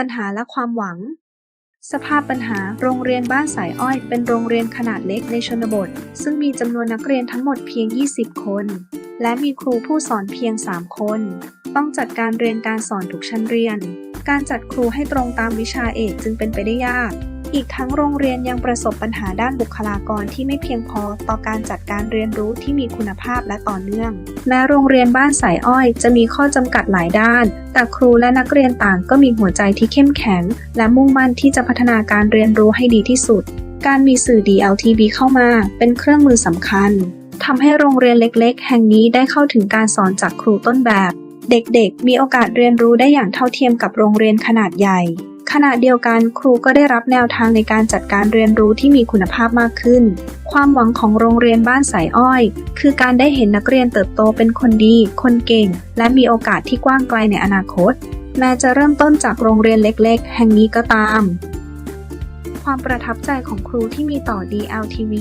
ปัญหาและความหวัง สภาพปัญหาโรงเรียนบ้านสายอ้อยเป็นโรงเรียนขนาดเล็กในชนบท ซึ่งมีจำนวนนักเรียนทั้งหมดเพียง 20 คน และมีครูผู้สอนเพียง 3 คน ต้องจัดการเรียนการสอนทุกชั้นเรียน การจัดครูให้ตรงตามวิชาเอกจึงเป็นไปได้ยาก อีกทั้งโรงเรียนยังประสบปัญหาด้านบุคลากรที่ไม่เพียงพอต่อการจัดการเรียนรู้ที่มีคุณภาพและต่อเนื่อง แม้โรงเรียนบ้านสายอ้อยจะมีข้อจำกัดหลายด้าน แต่ครูและนักเรียนต่างก็มีหัวใจที่เข้มแข็ง และมุ่งมั่นที่จะพัฒนาการเรียนรู้ให้ดีที่สุด การมีสื่อ DLTV เข้ามา เป็นเครื่องมือสำคัญทำให้โรงเรียนเล็ก ๆ แห่งนี้ได้เข้าถึงการสอนจากครูต้นแบบ เด็กๆ มีโอกาสเรียนรู้ได้อย่างเท่าเทียมกับโรงเรียนขนาดใหญ่ ขณะเดียวกันครูก็ได้รับแนวทางในการจัดการเรียนรู้ที่มีคุณภาพมากขึ้น ความหวังของโรงเรียนบ้านสายอ้อย คือการได้เห็นนักเรียนเติบโตเป็นคนดี คนเก่ง และมีโอกาสที่กว้างไกลในอนาคต แม้จะเริ่มต้นจากโรงเรียนเล็กๆ แห่งนี้ก็ตาม ความประทับใจของครูที่มีต่อ DLTV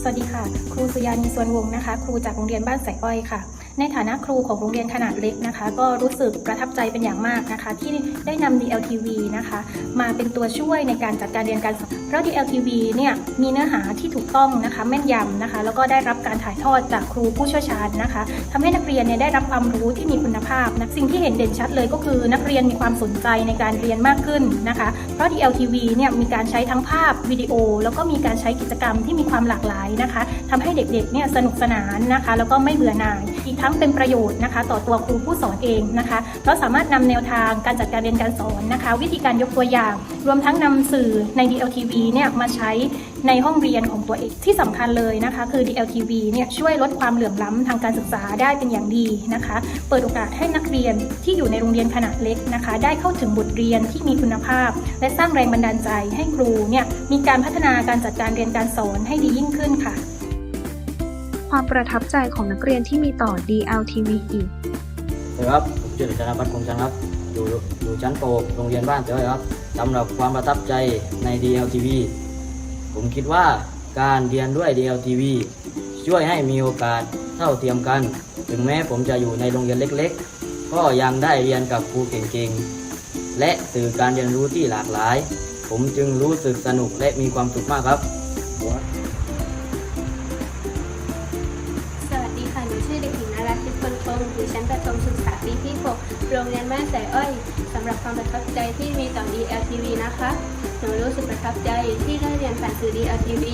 สวัสดีค่ะ ครูสุยานีสวนวงนะคะ ครูจากโรงเรียนบ้านสายอ้อยค่ะ ในฐานะครูของโรงเรียนขนาดเล็กนะคะ ก็รู้สึกประทับใจเป็นอย่างมากนะคะ ที่ได้นำ DLTV นะคะ มาเป็นตัวช่วยในการจัดการเรียนการสอนเพราะ DLTV เนี่ยมีเนื้อหาที่ถูกต้องนะคะแม่นยำนะคะ แล้วก็ได้รับการถ่ายทอดจากครูผู้เชี่ยวชาญนะคะทำให้นักเรียนเนี่ยได้รับความรู้ที่มีคุณภาพนะสิ่งที่เห็นเด่นชัดเลยก็คือนักเรียนมีความสนใจในการเรียนมากขึ้นนะคะ เพราะ DLTV เนี่ยมีการใช้ทั้งภาพวิดีโอ แล้วก็มีการใช้กิจกรรมที่มีความหลากหลายนะคะทำให้เด็กๆเนี่ยสนุกสนานนะคะ แล้วก็ไม่เบื่อหน่ายอีกทั้งเป็นประโยชน์นะคะ ต่อตัวครูผู้สอนเองนะคะเราสามารถนำแนวทางการจัดการเรียนการสอนนะคะ วิธีการยกตัวอย่าง รวมทั้งนำสื่อใน DLTV เนี่ยมาใช้ในห้องเรียนของตัวเองที่สำคัญเลยนะคะคือ DLTV เนี่ยช่วยลดความเหลื่อมล้ำทางการศึกษาได้เป็นอย่างดีนะคะ เปิดโอกาสให้นักเรียนที่อยู่ในโรงเรียนขนาดเล็กนะคะ ได้เข้าถึงบทเรียนที่มีคุณภาพ และสร้างแรงบันดาลใจให้ครูเนี่ยมีการพัฒนาการจัดการเรียนการสอนให้ดียิ่งขึ้นค่ะ ความประทับใจของนักเรียนที่มีต่อ DLTV อีกสวัสดีครับผมชื่อเด็กธนพัฒน์คงจันทร์ครับ อยู่อยู่ชั้นโปโรงเรียนบ้านเจ้อยครับสำหรับความประทับใจใน DLTV ผมคิดว่าการเรียนด้วย DLTV ช่วยให้มีโอกาสเท่าเทียมกัน ถึงแม้ผมจะอยู่ในโรงเรียนเล็กๆ ก็ยังได้เรียนกับครูเก่งๆ และสื่อการเรียนรู้ที่หลากหลาย ผมจึงรู้สึกสนุกและมีความสุขมากครับือชั้นประถมศึกษาปีที่ 6 โรงเรียนบ้านสายอ้อยสำหรับความประทับใจที่มีต่อ DLTV นะคะ หนูรู้สึกประทับใจที่ได้เรียนผ่านสื่อ DLTV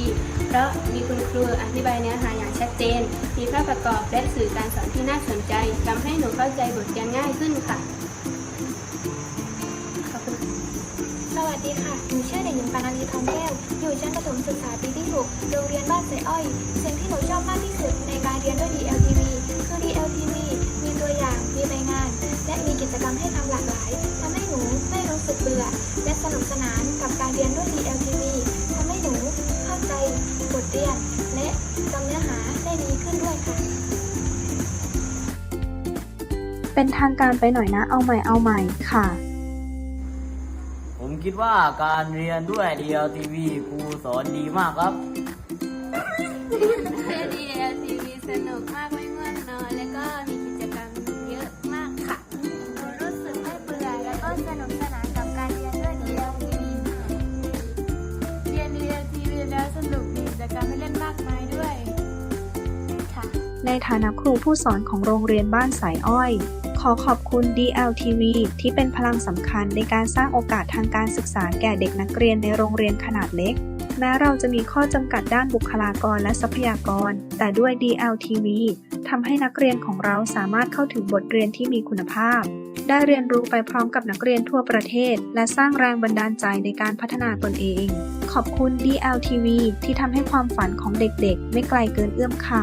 เพราะมีคุณครูอธิบายเนื้อหาอย่างชัดเจน มีภาพประกอบและสื่อการสอนที่น่าสนใจทำให้หนูเข้าใจบทเรียนง่ายขึ้นค่ะสวัสดีค่ะ หนูชื่อเด็กหญิงปานาลีทองแก้ว อยู่ชั้นประถมศึกษาปีที่ 6 โรงเรียนบ้านสายอ้อย สิ่งที่หนูชอบมากที่สุดในการเรียนด้วย DL รรมให้ทำหลากหลายทำให้หนูไม่รู้สึกเบื่อ และสนุกสนานกับการเรียนด้วย DLTV ทำให้หนูเข้าใจบทเรียน และจำเนื้อหาได้ดีขึ้นด้วยค่ะ เป็นทางการไปหน่อยนะ เอาใหม่เอาใหม่ค่ะ ผมคิดว่าการเรียนด้วย DLTV ครูสอนดีมากครับ ในฐานะครูผู้สอนของโรงเรียนบ้านสายอ้อย ขอขอบคุณ DLTV ที่เป็นพลังสำคัญในการสร้างโอกาสทางการศึกษาแก่เด็กนักเรียนในโรงเรียนขนาดเล็ก แม้เราจะมีข้อจำกัดด้านบุคลากรและทรัพยากร แต่ด้วย DLTV ทำให้นักเรียนของเราสามารถเข้าถึงบทเรียนที่มีคุณภาพ ได้เรียนรู้ไปพร้อมกับนักเรียนทั่วประเทศ และสร้างแรงบันดาลใจในการพัฒนาตนเอง ขอบคุณ DLTV ที่ทำให้ความฝันของเด็กๆ ไม่ไกลเกินเอื้อมค่ะ